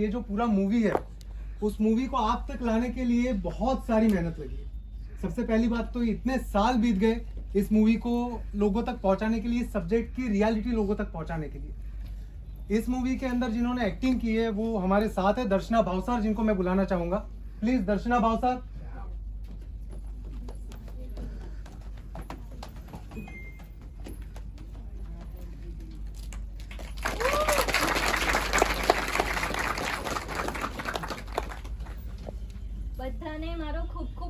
ये जो पूरा मूवी है, उस मूवी को आप तक लाने के लिए बहुत सारी मेहनत लगी है। सबसे पहली बात तो इतने साल बीत गए इस मूवी को लोगों तक पहुँचाने के लिए सब्जेक्ट की रियलिटी लोगों तक पहुँचाने के लिए। इस मूवी के अंदर जिन्होंने एक्टिंग की है, वो हमारे साथ है दर्शना भावसार, जिनको मैं बुलाना चाहूँगा। प्लीज़ दर्शना भावसार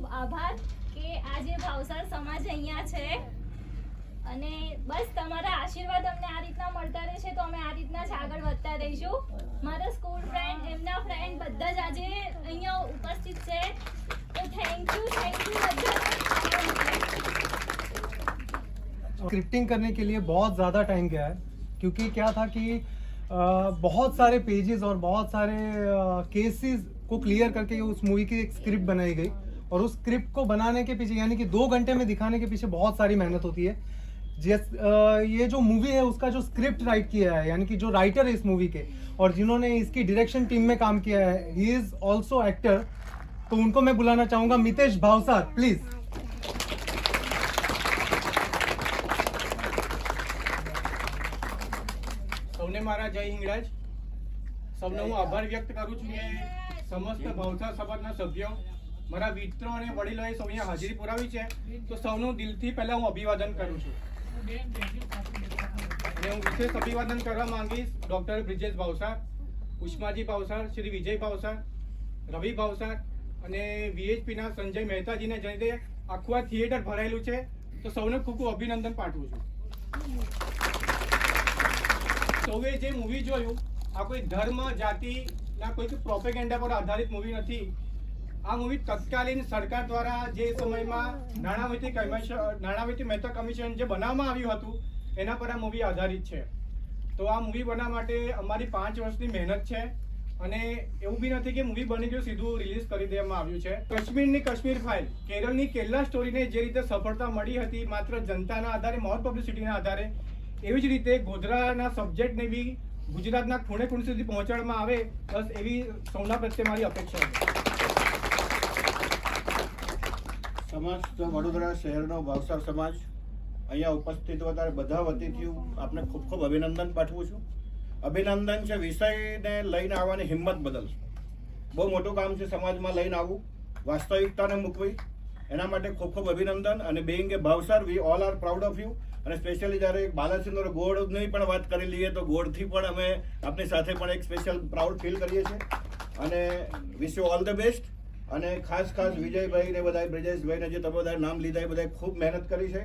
ખૂબ ખૂબ આભાર કે આજે ભાવસાર સમાજ અહીંયા છે અને બસ તમારા આશીર્વાદ અમને આ રીતના મળતા રહેશે તો અમે આ રીતના જ આગળ વધતા રહીશું મારા સ્કૂલ ફ્રેન્ડ એમના ફ્રેન્ડ બધા જ આજે અહીંયા ઉપસ્થિત છે તો થેન્ક યુ થેન્ક યુ બધા स्क्रिप्टिंग करने के लिए बहुत ज़्यादा टाइम गया है क्योंकि क्या था कि अ, बहुत सारे पेजेस और बहुत सारे केसेस को क्लियर करके उस मूवी की एक स्क्रिप्ट बनाई गई और उस स्क्रिप्ट को बनाने के पीछे यानी कि दो घंटे में दिखाने के पीछे बहुत सारी मेहनत होती है जिस अ, ये जो मूवी है उसका जो स्क्रिप्ट राइट किया है यानी कि जो राइटर है इस मूवी के और जिन्होंने इसकी डायरेक्शन टीम में काम किया है ही इज ऑल्सो एक्टर तो उनको मैं बुलाना चाहूंगा मितेश भावसार प्लीज સૌને મારા જય હિંગળાજ સૌનો હું આભાર વ્યક્ત કરું છું કે સમસ્ત ભાવસાર સમાજના સભ્યો મારા મિત્રો અને વડીલોએ સૌ અહીંયા હાજરી પુરાવી છે. તો સૌનું દિલથી પહેલા હું અભિવાદન કરું છું. અને હું વિશેષ અભિવાદન કરવા માંગીશ ડૉક્ટર બ્રિજેશ ભાવસાર, ઉષ્માજી ભાવસાર, શ્રી વિજય ભાવસાર, રવિ ભાવસાર અને વીએચપીના સંજય મહેતાજીને જઈને આખું આ થિયેટર ભરાયેલું છે. તો સૌને ખૂબ ખૂબ અભિનંદન પાઠવું છું. સૌએ જે મૂવી જોયું, આ કોઈ ધર્મ જાતિના કોઈ પ્રોપેગેન્ડા પર આધારિત મૂવી નથી. આ મૂવી તત્કાલીન સરકાર દ્વારા જે સમયમાં નાણાવટી કમિશન નાણાવટી મહેતા કમિશન જે બનાવવામાં આવ્યું હતું, એના પર આ મૂવી આધારિત છે. તો આ મૂવી બનાવવા માટે અમારી પાંચ વર્ષની મહેનત છે અને એવું બી નથી કે મૂવી બની ગયું, સીધું રિલીઝ કરી દેવામાં આવ્યું છે. કાશ્મીરની કાશ્મીર ફાઇલ કેરળની કેરલા સ્ટોરીને જે રીતે સફળતા મળી હતી, માત્ર જનતાના આધારે મોર પબ્લિસિટીના આધારે, એવી જ રીતે ગોધરાના સબ્જેક્ટને બી ગુજરાતના ખૂણે ખૂણે સુધી પહોંચાડવામાં આવે, બસ એવી સૌના પ્રત્યે મારી અપેક્ષા છે. સમસ્ત વડોદરા શહેરનો ભાવસાર સમાજ. અહીંયા ઉપસ્થિત વધારે બધા વતીથી આપને ખૂબ ખૂબ અભિનંદન પાઠવું છું. અભિનંદન છે વિષયને લઈને આવવાની હિંમત બદલ. બહુ મોટું કામ છે સમાજમાં લઈને આવવું. વાસ્તવિકતાને મૂકવી. એના માટે ખૂબ ખૂબ અભિનંદન અને being a Bhavsar we all are proud of you અને સ્પેશિયલી જ્યારે બાલાસિંદર ગોળની પણ વાત કરી લઈએ તો ગોળથી પણ અમે આપની સાથે પણ એક સ્પેશિયલ પ્રાઉડ ફીલ કરીએ છીએ. અને wish you all the best અને ખાસ ખાસ વિજયભાઈ ને બધા બ્રિજેશભાઈ ને જે તમે બધા નામ લીધા એ બધા ખૂબ મહેનત કરી છે.